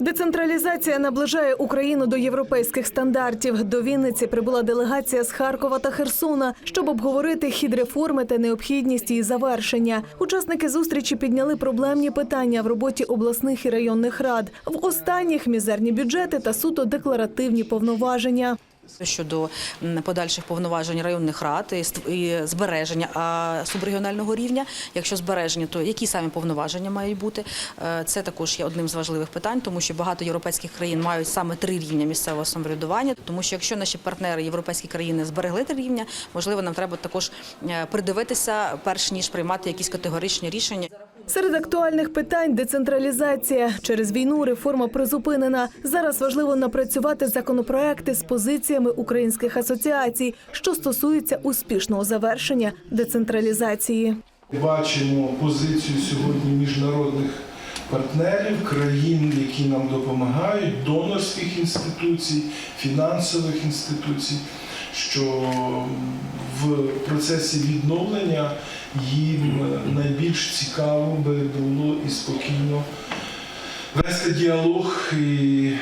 Децентралізація наближає Україну до європейських стандартів. До Вінниці прибула делегація з Харкова та Херсона, щоб обговорити хід реформи та необхідність її завершення. Учасники зустрічі підняли проблемні питання в роботі обласних і районних рад. В останніх мізерні бюджети та суто декларативні повноваження. Щодо подальших повноважень районних рад і збереження субрегіонального рівня. Якщо збереження, то які саме повноваження мають бути? Е, Це також є одним з важливих питань, тому що багато європейських країн мають саме три рівня місцевого самоврядування. Тому що якщо наші партнери європейські країни зберегли три рівня, можливо, нам треба також е, придивитися, перш ніж приймати якісь категоричні рішення. Серед актуальних питань децентралізація. Через війну реформа призупинена. Зараз важливо напрацювати законопроекти з позиціями українських асоціацій, що стосуються успішного завершення децентралізації. Бачимо позицію сьогодні міжнародних партнерів, країн, які нам допомагають, донорських інституцій, фінансових інституцій, що в процесі відновлення їм найбільш цікаво би було і спокійно вести діалог і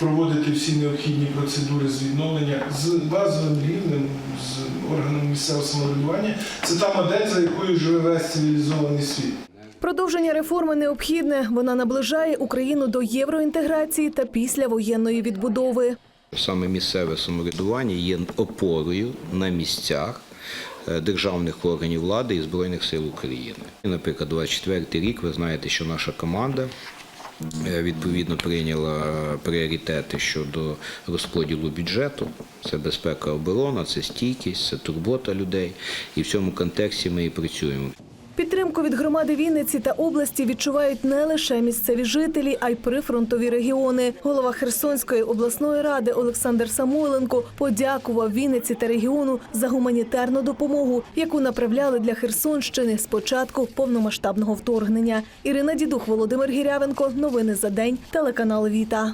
проводити всі необхідні процедури з відновлення з базовим рівнем, з органом місцевого самоврядування. Це та модель, за якою живе весь цивілізований світ. Продовження реформи необхідне. Вона наближає Україну до євроінтеграції та післявоєнної відбудови. Саме місцеве самоврядування є опорою на місцях е, державних органів влади і Збройних сил України. Наприклад, 24-й рік ви знаєте, що наша команда е, відповідно прийняла пріоритети щодо розподілу бюджету. Це безпека оборона, це стійкість, це турбота людей. І в цьому контексті ми і працюємо. Підтримку від громади Вінниці та області відчувають не лише місцеві жителі, а й прифронтові регіони. Голова Херсонської обласної ради Олександр Самойленко подякував Вінниці та регіону за гуманітарну допомогу, яку направляли для Херсонщини з початку повномасштабного вторгнення. Ірина Дідух, Володимир Гірявенко. Новини за день. Телеканал Віта.